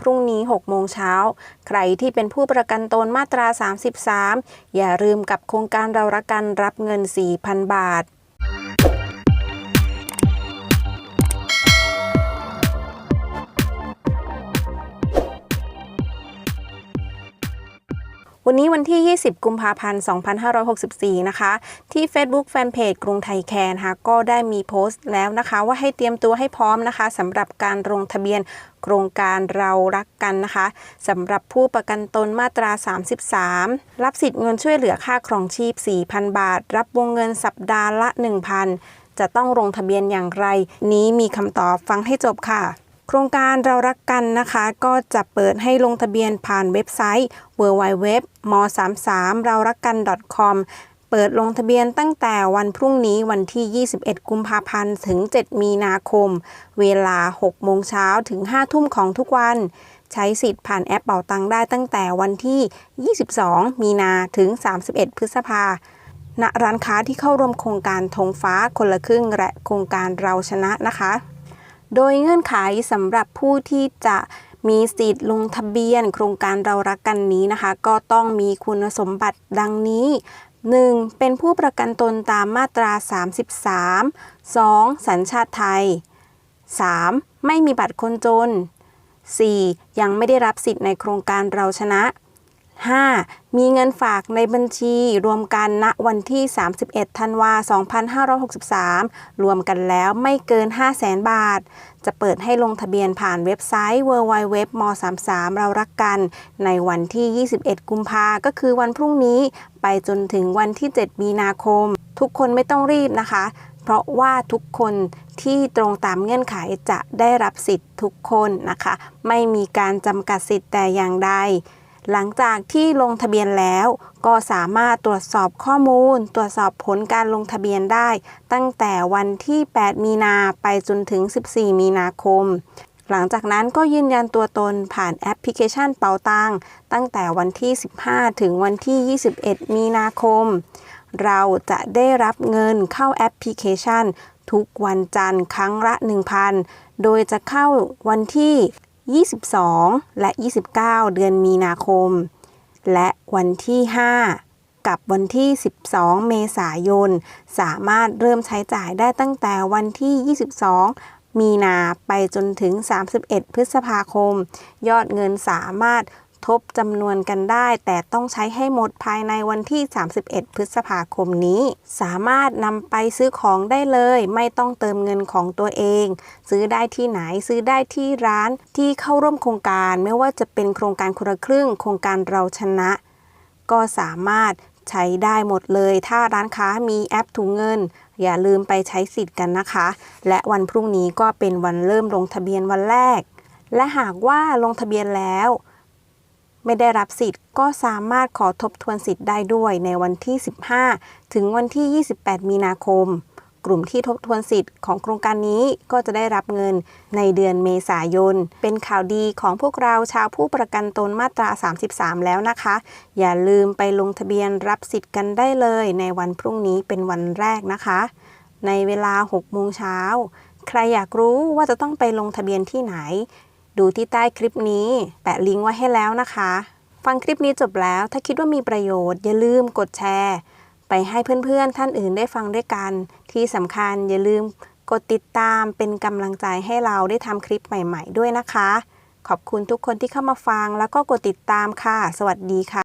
พรุ่งนี้ 6 โมงเช้า ใครที่เป็นผู้ประกันตนมาตรา 33 อย่าลืมกับโครงการเรารักกันรับเงิน 4,000 บาท วันนี้วันที่ 20 กุมภาพันธ์ 2564 นะคะ ที่ Facebook Fanpage กรุงไทยแคร์นะคะก็ได้มีโพสต์แล้วนะคะว่าให้เตรียมตัวให้พร้อมนะคะสำหรับการลงทะเบียนโครงการเรารักกันนะคะสำหรับผู้ประกันตนมาตรา 33 รับสิทธิ์เงินช่วยเหลือค่าครองชีพ 4,000 บาท รับวงเงินสัปดาห์ละ 1,000 จะต้องลงทะเบียนอย่างไร นี้มีคำตอบฟังให้จบค่ะ โครงการเรารักกันนะคะ ก็จะเปิดให้ลงทะเบียนผ่านเว็บไซต์ www m 3 3เรารักกัน .com เปิดลงทะเบียนตั้งแต่วันพรุ่งนี้วันที่ 21 กุมภาพันธ์ถึง 7 มีนาคม เวลา 6 โมงเช้าถึง 5 ทุ่มของทุกวัน ใช้สิทธิ์ผ่านแอปเป่าตังได้ตั้งแต่วันที่ 22 มีนาถึง 31 พฤษภาณร้านค้าที่เข้าร่วมโครงการธงฟ้าคนละครึ่งและโครงการเราชนะนะคะ โดยเงื่อนไขสำหรับผู้ที่จะมีสิทธิ์ลงทะเบียน โครงการเรารักกันนี้นะคะ ก็ต้องมีคุณสมบัติดังนี้ 1. เป็นผู้ประกันตนตามมาตรา 33 2. สัญชาติไทย 3. ไม่มีบัตรคนจน 4. ยังไม่ได้รับสิทธิ์ในโครงการเราชนะ 5. มีเงินฝากในบัญชีรวมกันณวันที่ 31 ธันวา 2563 รวมกันแล้วไม่เกิน 500,000บาท จะเปิดให้ลงทะเบียนผ่านเว็บไซต์ www m 33เรารักกัน ในวันที่ 21 กุมภาก็คือวันพรุ่งนี้ ไปจนถึงวันที่ 7 มีนาคม ทุกคนไม่ต้องรีบนะคะ เพราะว่าทุกคนที่ตรงตามเงื่อนไขจะได้รับสิทธิ์ทุกคนนะคะ ไม่มีการจำกัดสิทธิ์แต่อย่างใด หลังจากที่ลงทะเบียนแล้ว ก็สามารถตรวจสอบข้อมูล ตรวจสอบผลการลงทะเบียนได้ ตั้งแต่วันที่ 8 มีนาไปจนถึง 14 มีนาคม หลังจากนั้นก็ยืนยันตัวตนผ่านแอปพลิเคชันเป๋าตังตั้งแต่วันที่ 15 ถึงวันที่ 21 มีนาคม เราจะได้รับเงินเข้าแอปพลิเคชัน ทุกวันจันทร์ครั้งละ 1,000 โดยจะเข้าวันที่ 22 และ 29 เดือนมีนาคม และวันที่ 5 กับวันที่ 12 เมษายน สามารถเริ่มใช้จ่ายได้ตั้งแต่วันที่ 22 มีนาไปจนถึง 31 พฤษภาคม ยอดเงินสามารถ ทบจำนวนกันได้ แต่ต้องใช้ให้หมดภายในวันที่ 31 พฤษภาคมนี้ สามารถนำไปซื้อของได้เลย ไม่ต้องเติมเงินของตัวเอง ซื้อได้ที่ไหนซื้อได้ที่ร้านที่เข้าร่วมโครงการ ไม่ว่าจะเป็นโครงการคนละครึ่ง โครงการเราชนะ ก็สามารถใช้ได้หมดเลย ถ้าร้านค้ามีแอปถุงเงิน อย่าลืมไปใช้สิทธิ์กันนะคะ และวันพรุ่งนี้ก็เป็นวันเริ่มลงทะเบียนวันแรก และหากว่าลงทะเบียนแล้ว ไม่ได้รับสิทธิ์ก็สามารถขอทบทวนสิทธิ์ได้ด้วยในวันที่ 15 ถึงวันที่ 28 มีนาคม กลุ่มที่ทบทวนสิทธิ์ของโครงการนี้ก็จะได้รับเงินในเดือนเมษายน เป็นข่าวดีของพวกเราชาวผู้ประกันตนมาตรา 33 แล้วนะคะ อย่าลืมไปลงทะเบียนรับสิทธิ์กันได้เลย ในวันพรุ่งนี้เป็นวันแรกนะคะ ในเวลา 6 โมงเช้า ใครอยากรู้ว่าจะต้องไปลงทะเบียนที่ไหน ดูที่ใต้คลิปนี้ แปะลิงก์ไว้ให้แล้วนะคะ ฟังคลิปนี้จบแล้ว ถ้าคิดว่ามีประโยชน์อย่าลืมกดแชร์ ไปให้เพื่อนๆท่านอื่นได้ฟังด้วยกัน ที่สำคัญอย่าลืมกดติดตามเป็นกำลังใจให้เราได้ทำคลิปใหม่ ๆ ด้วยนะคะ ขอบคุณทุกคนที่เข้ามาฟังแล้วก็กดติดตามค่ะ สวัสดีค่ะ